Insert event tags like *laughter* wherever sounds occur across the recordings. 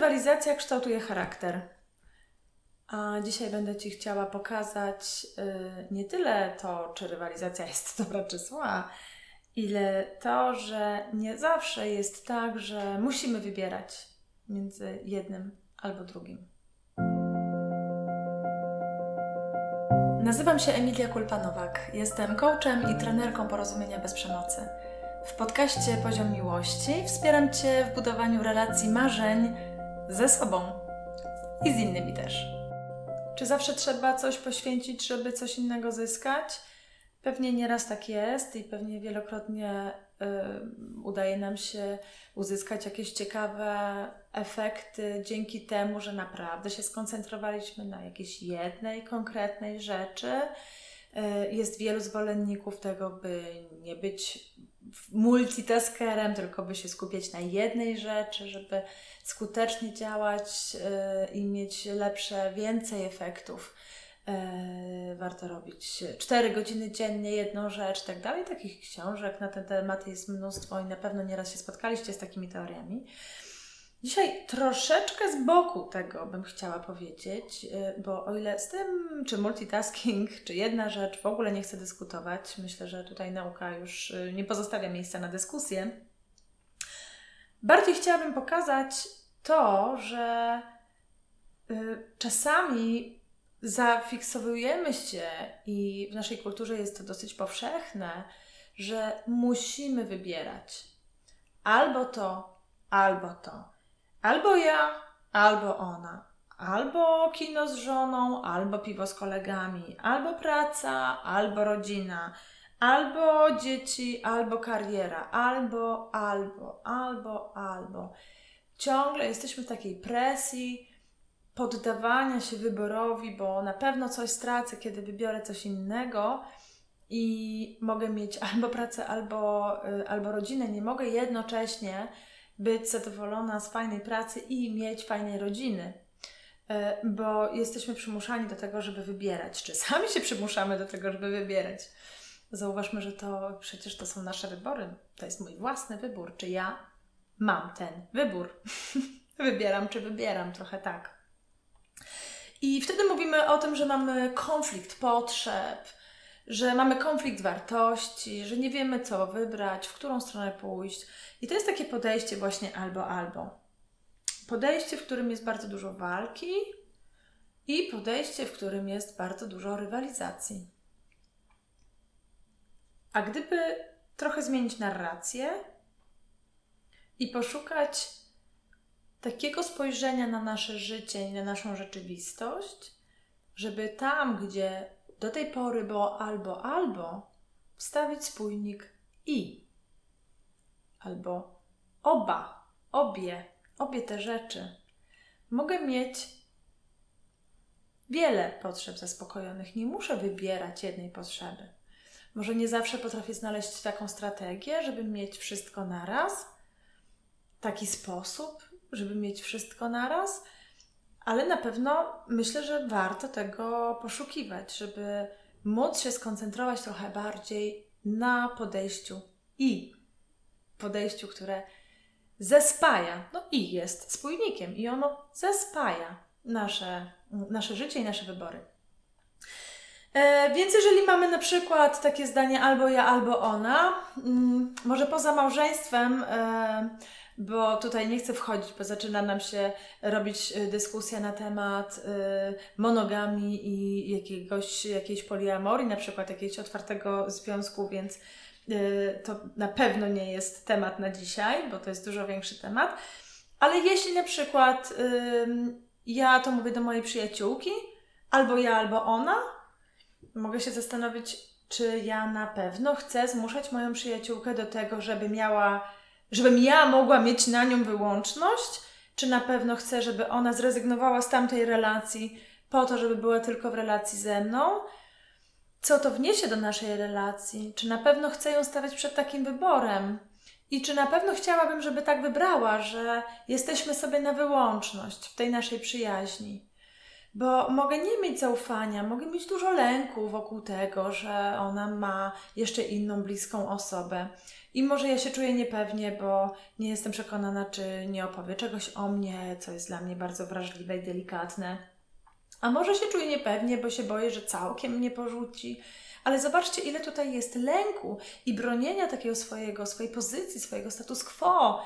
rywalizacja kształtuje charakter. A dzisiaj będę Ci chciała pokazać yy, nie tyle to, czy rywalizacja jest *laughs* dobra czy zła, ile to, że nie zawsze jest tak, że musimy wybierać między jednym albo drugim. Nazywam się Emilia Kulpanowak. Jestem coachem i trenerką porozumienia bez przemocy. W podcaście Poziom Miłości wspieram Cię w budowaniu relacji marzeń ze sobą i z innymi też. Czy zawsze trzeba coś poświęcić, żeby coś innego zyskać? Pewnie nieraz tak jest i pewnie wielokrotnie y, udaje nam się uzyskać jakieś ciekawe efekty dzięki temu, że naprawdę się skoncentrowaliśmy na jakiejś jednej konkretnej rzeczy. Y, jest wielu zwolenników tego, by nie być multitaskerem, tylko by się skupiać na jednej rzeczy, żeby skutecznie działać y, i mieć lepsze, więcej efektów. E, warto robić 4 godziny dziennie, jedną rzecz, tak dalej. Takich książek na ten temat jest mnóstwo i na pewno nieraz się spotkaliście z takimi teoriami. Dzisiaj troszeczkę z boku tego bym chciała powiedzieć, e, bo o ile z tym, czy multitasking, czy jedna rzecz, w ogóle nie chcę dyskutować, myślę, że tutaj nauka już e, nie pozostawia miejsca na dyskusję. Bardziej chciałabym pokazać to, że czasami zafiksowujemy się i w naszej kulturze jest to dosyć powszechne, że musimy wybierać albo to, albo to. Albo ja, albo ona. Albo kino z żoną, albo piwo z kolegami, albo praca, albo rodzina, albo dzieci, albo kariera, albo, albo, albo, albo. Ciągle jesteśmy w takiej presji, poddawania się wyborowi, bo na pewno coś stracę, kiedy wybiorę coś innego i mogę mieć albo pracę, albo, y, albo rodzinę. Nie mogę jednocześnie być zadowolona z fajnej pracy i mieć fajnej rodziny, y, bo jesteśmy przymuszani do tego, żeby wybierać, czy sami się przymuszamy do tego, żeby wybierać. Zauważmy, że to przecież to są nasze wybory. To jest mój własny wybór, czy ja mam ten wybór. *laughs* wybieram, czy wybieram, trochę tak. I wtedy mówimy o tym, że mamy konflikt potrzeb, że mamy konflikt wartości, że nie wiemy, co wybrać, w którą stronę pójść. I to jest takie podejście właśnie albo albo. Podejście, w którym jest bardzo dużo walki i podejście, w którym jest bardzo dużo rywalizacji. A gdyby trochę zmienić narrację i poszukać takiego spojrzenia na nasze życie i na naszą rzeczywistość, żeby tam, gdzie do tej pory było albo albo, wstawić spójnik i. Albo oba, obie, obie te rzeczy. Mogę mieć wiele potrzeb zaspokojonych. Nie muszę wybierać jednej potrzeby. Może nie zawsze potrafię znaleźć taką strategię, żeby mieć wszystko naraz, taki sposób, żeby mieć wszystko naraz, ale na pewno myślę, że warto tego poszukiwać, żeby móc się skoncentrować trochę bardziej na podejściu i podejściu, które zespaja, no i jest spójnikiem i ono zespaja nasze, nasze życie i nasze wybory. E, więc jeżeli mamy na przykład takie zdanie albo ja, albo ona, mm, może poza małżeństwem, e, bo tutaj nie chcę wchodzić, bo zaczyna nam się robić y, dyskusja na temat y, monogami i jakiegoś, jakiejś poliamorii, na przykład jakiegoś otwartego związku, więc y, to na pewno nie jest temat na dzisiaj, bo to jest dużo większy temat. Ale jeśli na przykład ja to mówię do mojej przyjaciółki, albo ja, albo ona, mogę się zastanowić, czy ja na pewno chcę zmuszać moją przyjaciółkę do tego, żeby miała żebym ja mogła mieć na nią wyłączność, czy na pewno chcę, żeby ona zrezygnowała z tamtej relacji po to, żeby była tylko w relacji ze mną? Co to wniesie do naszej relacji? Czy na pewno chcę ją stawiać przed takim wyborem? I czy na pewno chciałabym, żeby tak wybrała, że jesteśmy sobie na wyłączność w tej naszej przyjaźni? Bo mogę nie mieć zaufania, mogę mieć dużo lęku wokół tego, że ona ma jeszcze inną bliską osobę. I może ja się czuję niepewnie, bo nie jestem przekonana, czy nie opowie czegoś o mnie, co jest dla mnie bardzo wrażliwe i delikatne. A może się czuję niepewnie, bo się boję, że całkiem mnie porzuci. Ale zobaczcie, ile tutaj jest lęku i bronienia takiego swojego, swojej pozycji, swojego status quo.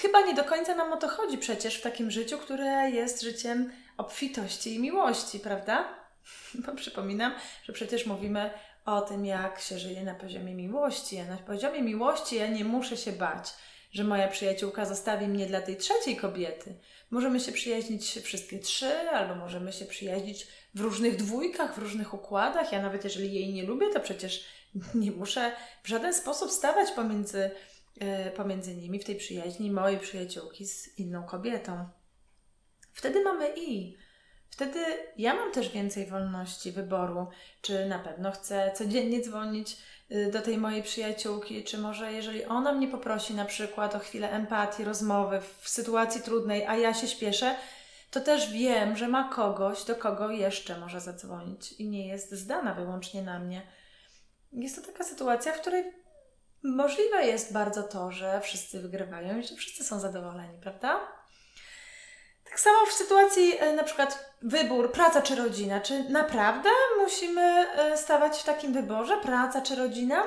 Chyba nie do końca nam o to chodzi przecież w takim życiu, które jest życiem obfitości i miłości, prawda? *laughs* Bo przypominam, że przecież mówimy o tym, jak się żyje na poziomie miłości. A na poziomie miłości ja nie muszę się bać, że moja przyjaciółka zostawi mnie dla tej trzeciej kobiety. Możemy się przyjaźnić wszystkie trzy, albo możemy się przyjaźnić w różnych dwójkach, w różnych układach. Ja nawet jeżeli jej nie lubię, to przecież nie muszę w żaden sposób stawać pomiędzy, pomiędzy nimi w tej przyjaźni mojej przyjaciółki z inną kobietą. Wtedy mamy i. Wtedy ja mam też więcej wolności wyboru, czy na pewno chcę codziennie dzwonić y, do tej mojej przyjaciółki, czy może jeżeli ona mnie poprosi na przykład o chwilę empatii, rozmowy w sytuacji trudnej, a ja się śpieszę, to też wiem, że ma kogoś, do kogo jeszcze może zadzwonić i nie jest zdana wyłącznie na mnie. Jest to taka sytuacja, w której możliwe jest bardzo to, że wszyscy wygrywają i że wszyscy są zadowoleni, prawda? Tak samo w sytuacji e, na przykład wybór praca czy rodzina. Czy naprawdę musimy e, stawać w takim wyborze praca czy rodzina?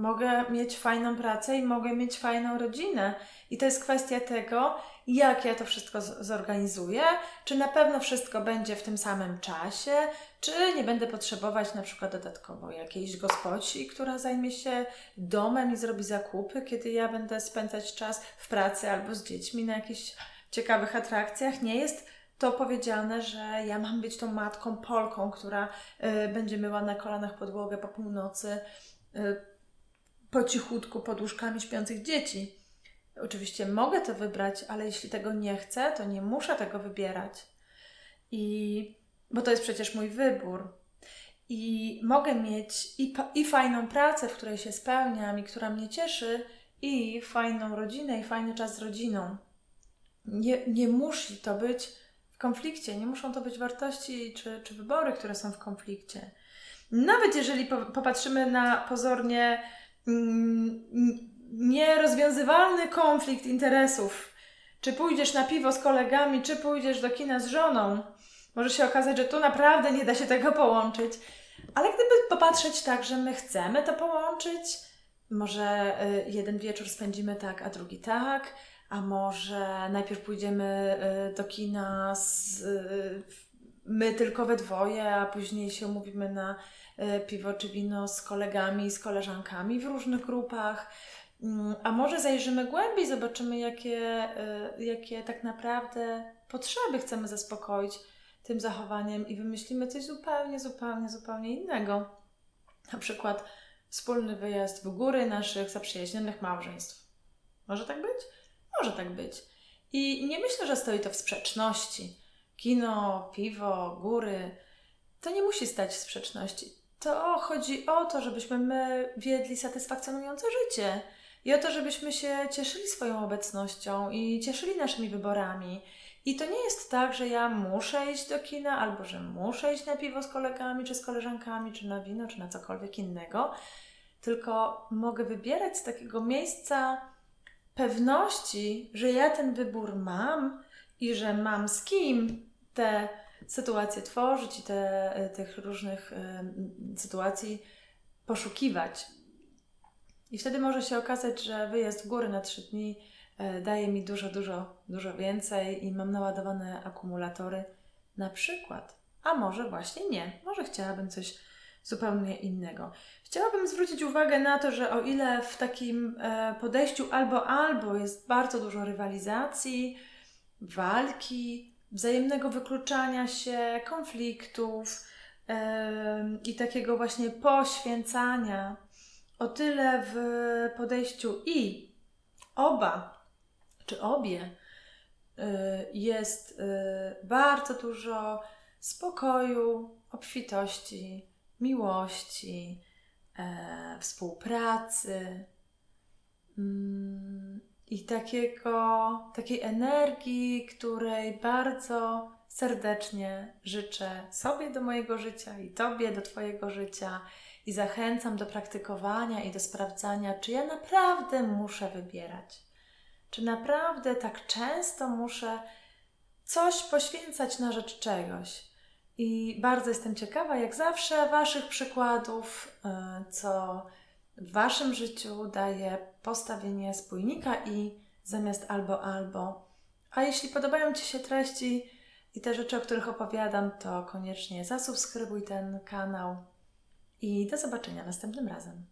Mogę mieć fajną pracę i mogę mieć fajną rodzinę. I to jest kwestia tego, jak ja to wszystko zorganizuję, czy na pewno wszystko będzie w tym samym czasie, czy nie będę potrzebować na przykład dodatkowo jakiejś gospodzi, która zajmie się domem i zrobi zakupy, kiedy ja będę spędzać czas w pracy albo z dziećmi na jakichś ciekawych atrakcjach. Nie jest to powiedziane, że ja mam być tą matką Polką, która y, będzie myła na kolanach podłogę po północy y, po cichutku pod łóżkami śpiących dzieci. Oczywiście mogę to wybrać, ale jeśli tego nie chcę, to nie muszę tego wybierać. I bo to jest przecież mój wybór. I mogę mieć i, i fajną pracę, w której się spełniam i która mnie cieszy, i fajną rodzinę, i fajny czas z rodziną. Nie, nie musi to być w konflikcie, nie muszą to być wartości czy, czy wybory, które są w konflikcie. Nawet jeżeli po, popatrzymy na pozornie nierozwiązywalny konflikt interesów, czy pójdziesz na piwo z kolegami, czy pójdziesz do kina z żoną, może się okazać, że tu naprawdę nie da się tego połączyć. Ale gdyby popatrzeć tak, że my chcemy to połączyć, może y, jeden wieczór spędzimy tak, a drugi tak, a może najpierw pójdziemy y, do kina z, y, my tylko we dwoje, a później się umówimy na piwo czy wino z kolegami, z koleżankami w różnych grupach. Mm, a może zajrzymy głębiej, zobaczymy, jakie, jakie tak naprawdę potrzeby chcemy zaspokoić tym zachowaniem i wymyślimy coś zupełnie, zupełnie, zupełnie innego. Na przykład wspólny wyjazd w góry naszych zaprzyjaźnionych małżeństw. Może tak być? Może tak być. I nie myślę, że stoi to w sprzeczności. Kino, piwo, góry. To nie musi stać w sprzeczności. To chodzi o to, żebyśmy my wiedli satysfakcjonujące życie i o to, żebyśmy się cieszyli swoją obecnością i cieszyli naszymi wyborami. I to nie jest tak, że ja muszę iść do kina, albo że muszę iść na piwo z kolegami, czy z koleżankami, czy na wino, czy na cokolwiek innego, tylko mogę wybierać z takiego miejsca pewności, że ja ten wybór mam i że mam z kim te sytuacje tworzyć i te, tych różnych y, sytuacji poszukiwać. I wtedy może się okazać, że wyjazd w góry na trzy dni E, daje mi dużo, dużo, dużo więcej i mam naładowane akumulatory na przykład. A może właśnie nie, może chciałabym coś zupełnie innego. Chciałabym zwrócić uwagę na to, że o ile w takim e, podejściu albo albo jest bardzo dużo rywalizacji, walki, wzajemnego wykluczania się, konfliktów i takiego właśnie poświęcania, o tyle w podejściu i oba czy obie, y, jest y, bardzo dużo spokoju, obfitości, miłości, e, współpracy. I takiego, takiej energii, której bardzo serdecznie życzę sobie do mojego życia i Tobie do Twojego życia i zachęcam do praktykowania i do sprawdzania, czy ja naprawdę muszę wybierać. Czy naprawdę tak często muszę coś poświęcać na rzecz czegoś. I bardzo jestem ciekawa, jak zawsze, Waszych przykładów, y, co w Waszym życiu daje postawienie spójnika i zamiast albo albo. A jeśli podobają Ci się treści i te rzeczy, o których opowiadam, to koniecznie zasubskrybuj ten kanał i do zobaczenia następnym razem.